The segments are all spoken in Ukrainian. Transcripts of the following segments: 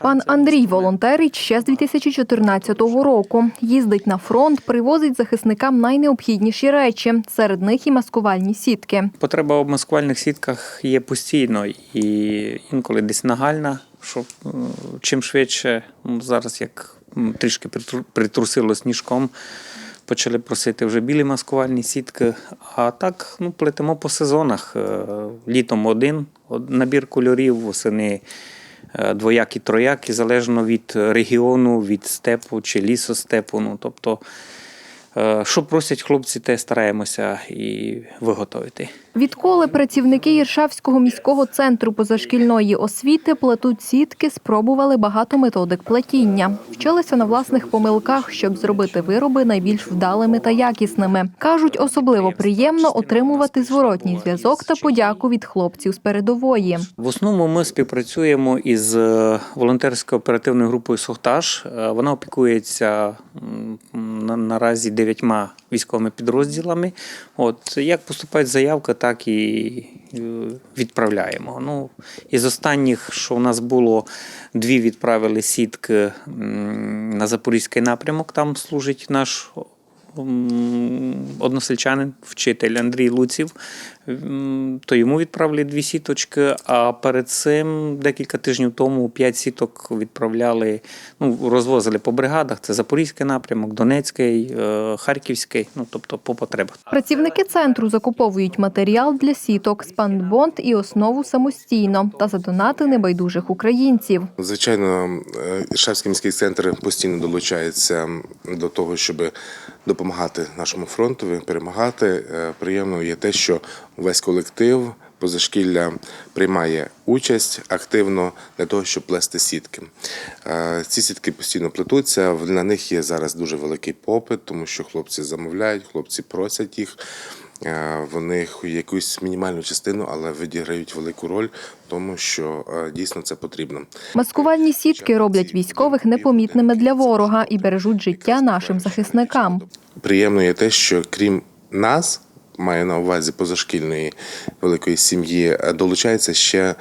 Пан Андрій волонтерить ще з 2014 року. Їздить на фронт, привозить захисникам найнеобхідніші речі. Серед них і маскувальні сітки. Потреба в маскувальних сітках є постійно і інколи десь нагальна, щоб е, чим швидше, зараз як трішки притрусило сніжком, почали просити вже білі маскувальні сітки. А так ну, плетемо по сезонах. Е, Літом один набір кольорів, восени двоякі, троякі, залежно від регіону, від степу чи лісостепу. Ну, тобто, е, що просять хлопці, те стараємося і виготовити. Відколи працівники Іршавського міського центру позашкільної освіти плетуть сітки, спробували багато методик плетіння. Вчилися на власних помилках, щоб зробити вироби найбільш вдалими та якісними. Кажуть, особливо приємно отримувати зворотній зв'язок та подяку від хлопців з передової. В основному ми співпрацюємо із е, волонтерською оперативною групою Сохтаж. Е, Вона опікується на, наразі дев'ятьма військовими підрозділами. От як поступає заявка, так і е, відправляємо. Ну, із останніх, що у нас було, дві відправили сітки на Запорізький напрямок. Там служить наш односельчанин, вчитель Андрій Луців. То йому відправили дві сіточки, а перед цим декілька тижнів тому п'ять сіток відправляли, ну, розвозили по бригадах. Це Запорізький напрямок, Донецький, е, Харківський, ну тобто по потребах. Працівники центру закуповують матеріал для сіток, спанбонд і основу самостійно та за донати небайдужих українців. Звичайно, е, Іршавський міський центр постійно долучається до того, щоб допомагати нашому фронтові, перемагати. Е, Приємно є те, що весь колектив позашкілля приймає участь активно для того, щоб плести сітки. Е, Ці сітки постійно плетуться. На них є зараз дуже великий попит, тому що хлопці замовляють, хлопці просять їх. Е, Вони якусь мінімальну частину, але відіграють велику роль тому, що е, дійсно це потрібно. Маскувальні сітки роблять військових непомітними для ворога і бережуть життя нашим захисникам. Приємно є те, що крім нас, маю на увазі позашкільної великої сім'ї, е, долучається ще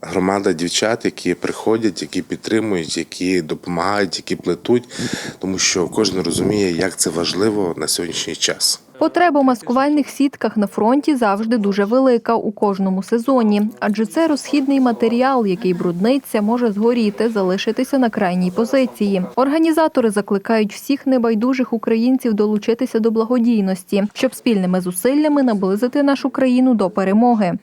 громада дівчат, які приходять, які підтримують, які допомагають, які плетуть, тому що кожен розуміє, як це важливо на сьогоднішній час. Потреба у маскувальних сітках на фронті завжди дуже велика у кожному сезоні, адже це розхідний матеріал, який брудниться, може згоріти, залишитися на крайній позиції. Організатори закликають всіх небайдужих українців долучитися до благодійності, щоб спільними зусиллями наблизити нашу країну до перемоги.